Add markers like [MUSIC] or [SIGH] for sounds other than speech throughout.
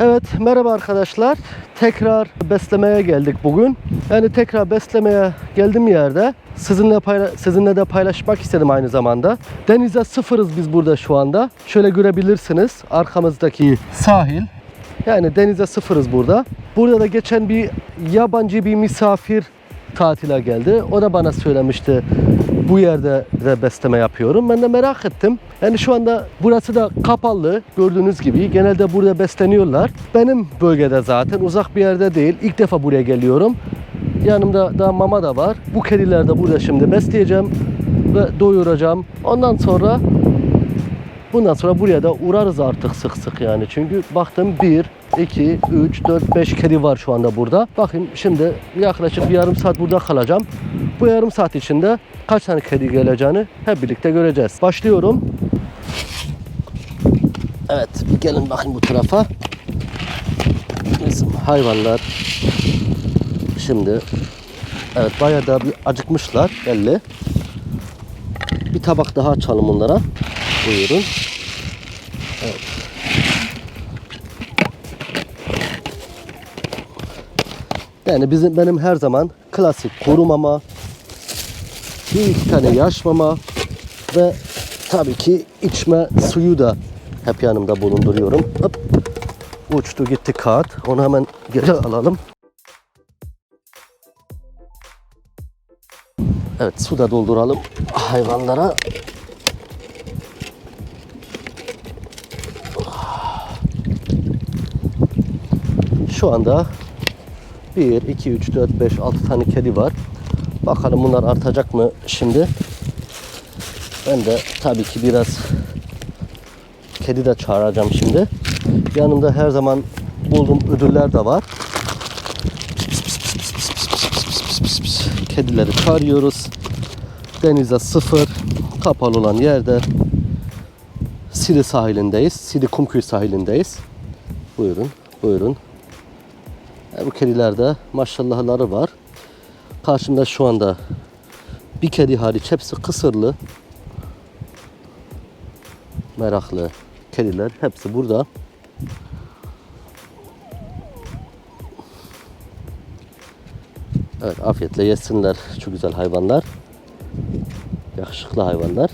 Evet merhaba arkadaşlar. Tekrar beslemeye geldik bugün. Yani tekrar beslemeye geldim yerde. Sizinle payla- sizinle de paylaşmak istedim aynı zamanda. Denize sıfırız biz burada şu anda. Şöyle görebilirsiniz arkamızdaki sahil. Yani denize sıfırız burada. Burada da geçen bir yabancı bir misafir tatile geldi. O da bana söylemişti bu yerde de besleme yapıyorum. Ben de merak ettim. Yani şu anda burası da kapalı gördüğünüz gibi. Genelde burada besleniyorlar. Benim bölgede zaten uzak bir yerde değil. İlk defa buraya geliyorum. Yanımda da mama da var. Bu kediler de burada şimdi besleyeceğim ve doyuracağım. Ondan sonra Bundan sonra buraya da uğrarız artık sık sık yani. Çünkü baktım 1, 2, 3, 4, 5 kedi var şu anda burada. Bakayım şimdi yaklaşık bir yarım saat burada kalacağım. Bu yarım saat içinde kaç tane kedi geleceğini hep birlikte göreceğiz. Başlıyorum. Evet bir gelin bakayım bu tarafa. Bizim hayvanlar şimdi evet bayağı da bir acıkmışlar belli. Bir tabak daha açalım onlara. Buyurun. Evet. Yani bizim benim her zaman klasik kuru mama, bir iki tane yaş mama ve tabii ki içme suyu da hep yanımda bulunduruyorum. Hop. Uçtu gitti kağıt. Onu hemen geri alalım. Evet su da dolduralım hayvanlara. Şu anda 1, 2, 3, 4, 5, 6 tane kedi var. Bakalım bunlar artacak mı şimdi? Ben de tabii ki biraz kedi de çağıracağım şimdi. Yanımda her zaman bulduğum ödüller de var. Kedileri çağırıyoruz. Denize sıfır, kapalı olan yerde Sidi sahilindeyiz. Sidi Kumkuyu sahilindeyiz. Buyurun, buyurun. E, bu kedilerde maşallahları var. Karşımda şu anda bir kedi hariç hepsi kısırlı. Meraklı kediler hepsi burada. Evet afiyetle yesinler şu güzel hayvanlar. Yakışıklı hayvanlar.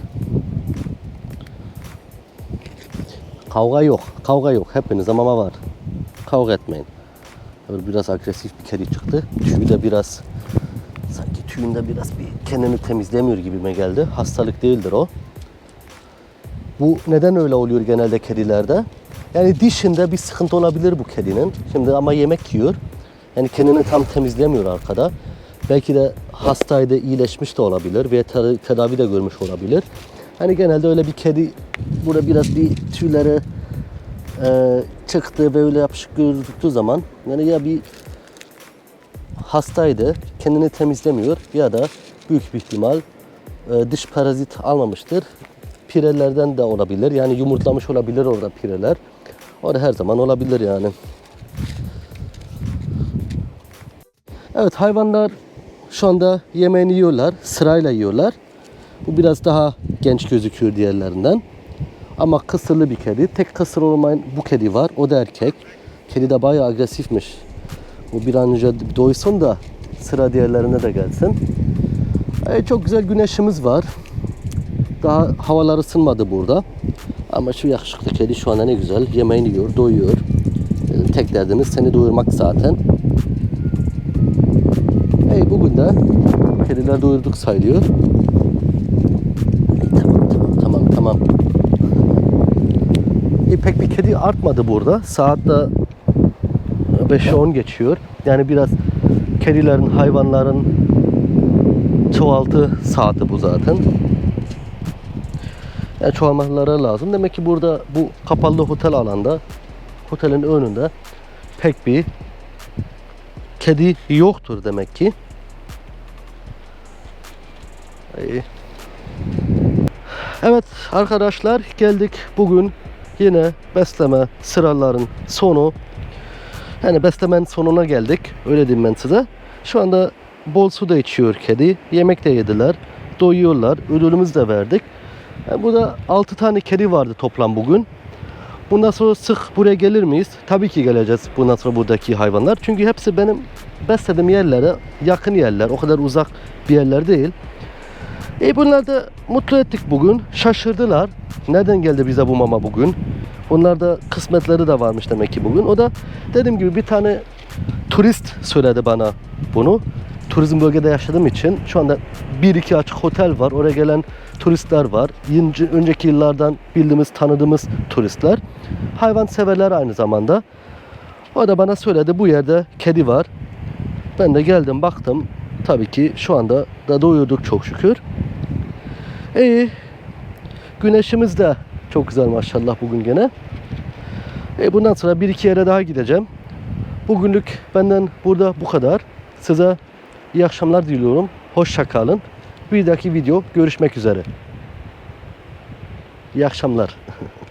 Kavga yok. Kavga yok. Hepinize mama var. Kavga etmeyin. Böyle biraz agresif bir kedi çıktı. Tüyü de biraz sanki tüyünde biraz bir kendini temizlemiyor gibime geldi. Hastalık değildir o. Bu neden öyle oluyor genelde kedilerde? Yani dişinde bir sıkıntı olabilir bu kedinin. Şimdi ama yemek yiyor. Yani kendini tam temizlemiyor arkada. Belki de hastaydı, iyileşmiş de olabilir ve te- tedavi de görmüş olabilir. Hani genelde öyle bir kedi burada biraz bir tüyleri e, çıktı ve öyle yapışık gözüktüğü zaman yani ya bir hastaydı, kendini temizlemiyor ya da büyük bir ihtimal e, dış parazit almamıştır. Pirelerden de olabilir. Yani yumurtlamış olabilir orada pireler. O da her zaman olabilir yani. Evet hayvanlar şu anda yemeğini yiyorlar. Sırayla yiyorlar. Bu biraz daha genç gözüküyor diğerlerinden. Ama kısırlı bir kedi. Tek kısır olmayan bu kedi var. O da erkek. Kedi de bayağı agresifmiş. Bu bir an önce doysun da sıra diğerlerine de gelsin. Ee, çok güzel güneşimiz var. Daha havalar ısınmadı burada. Ama şu yakışıklı kedi şu anda ne güzel. Yemeğini yiyor, doyuyor. Ee, tek derdimiz seni doyurmak zaten. Hey bugün de kediler doyurduk sayılıyor. Hey, tamam tamam tamam tamam. E, pek bir kedi artmadı burada. Saat de 5'e 10 geçiyor. Yani biraz kedilerin, hayvanların çoğaltı saati bu zaten. Yani çoğalmaları lazım. Demek ki burada bu kapalı otel alanda, otelin önünde pek bir kedi yoktur demek ki. Evet arkadaşlar geldik bugün yine besleme sıraların sonu. Yani beslemenin sonuna geldik. Öyle diyeyim ben size. Şu anda bol su da içiyor kedi. Yemek de yediler. Doyuyorlar. Ödülümüzü de verdik. Yani burada 6 tane kedi vardı toplam bugün. Bundan sonra sık buraya gelir miyiz? Tabii ki geleceğiz bundan sonra buradaki hayvanlar. Çünkü hepsi benim beslediğim yerlere yakın yerler. O kadar uzak bir yerler değil. E bunlar da mutlu ettik bugün. Şaşırdılar. Neden geldi bize bu mama bugün? Onlar da kısmetleri de varmış demek ki bugün. O da dediğim gibi bir tane turist söyledi bana bunu. Turizm bölgede yaşadığım için şu anda bir iki açık otel var. Oraya gelen turistler var. Önceki yıllardan bildiğimiz, tanıdığımız turistler. Hayvan severler aynı zamanda. O da bana söyledi bu yerde kedi var. Ben de geldim baktım. Tabii ki şu anda da doyurduk çok şükür. İyi. Güneşimiz de çok güzel maşallah bugün gene. E bundan sonra bir iki yere daha gideceğim. Bugünlük benden burada bu kadar. Size iyi akşamlar diliyorum. Hoşça kalın. Bir dahaki video görüşmek üzere. İyi akşamlar. [LAUGHS]